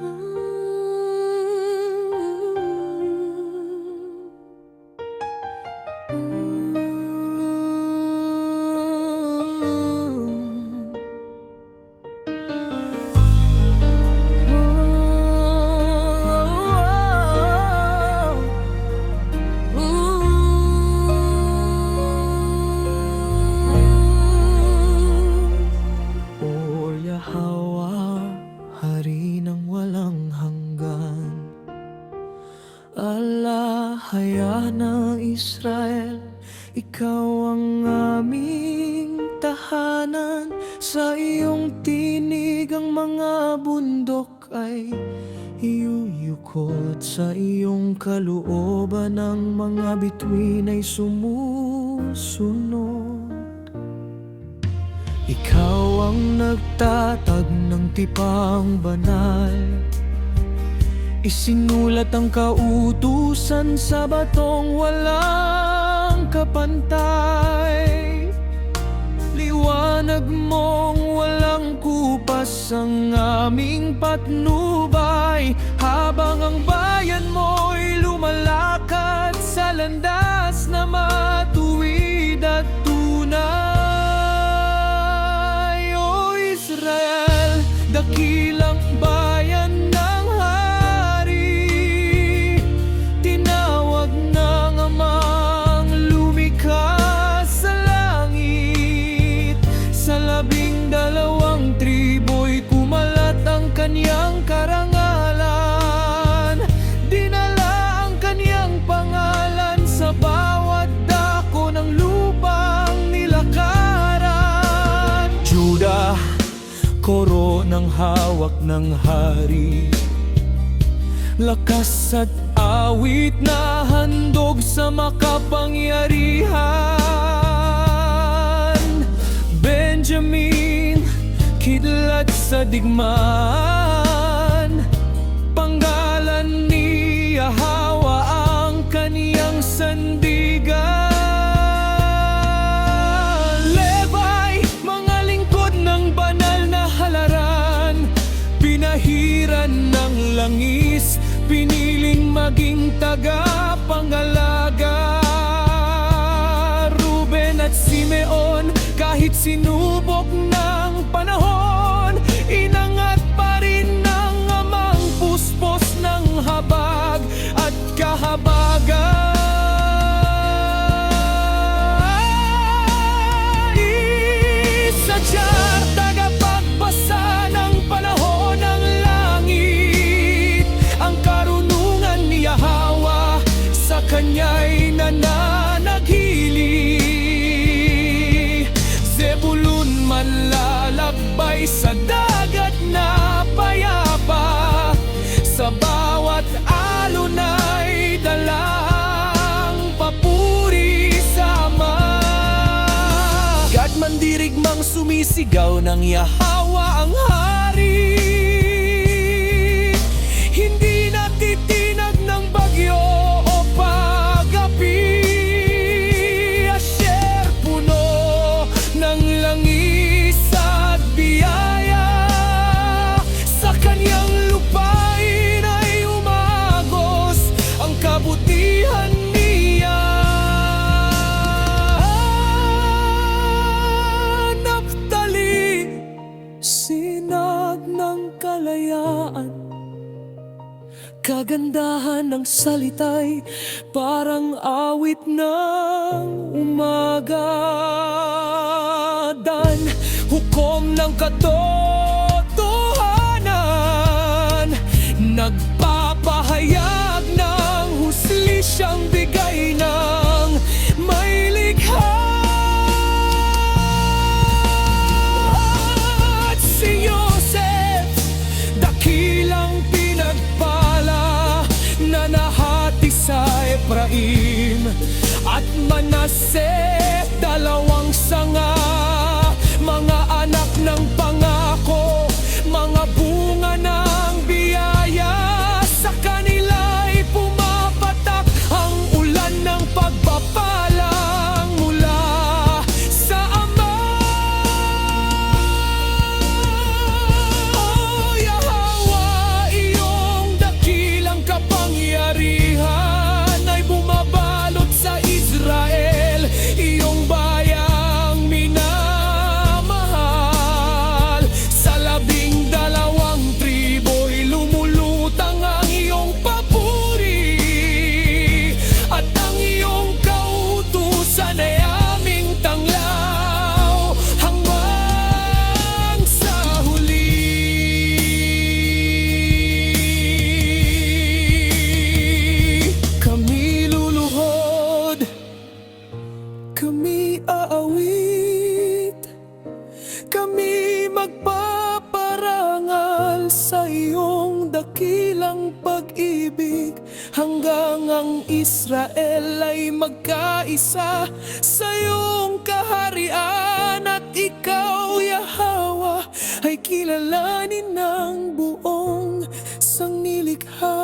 う。Haya ng Israel Ikaw ang aming tahanan. Sa iyong tinig ang mga bundok ay Iyuyukot. Sa iyong kalooban Ang mga bituin ay sumusunod. Ikaw ang nagtatag ng tipang banal Isinulat ang kautusan sa batong walang kapantay. Liwanag mong walang kupas ang aming patnubay. Habang ang bayan mo'y lumalakad sa landas koro ng hawak ng hari. Lakas at awit na handog sa makapangyarihan. Benjamin, kidlat sa digmaan habag At kahabagan Isadyar tagapagpasa ng panahon ng langit Gad mandirigmang sumisigaw ng Yahawa ang hari kalayaan. Kagandahan ng salita'y parang awit ng umaga. Dan hukom ng katotohanan. Nagpapahayag Manase, dalawang sanga pag-ibig Hanggang ang Israel ay magkaisa Sa iyong kaharian at ikaw, Yahawa Ay kilalanin ng buong sanglilikha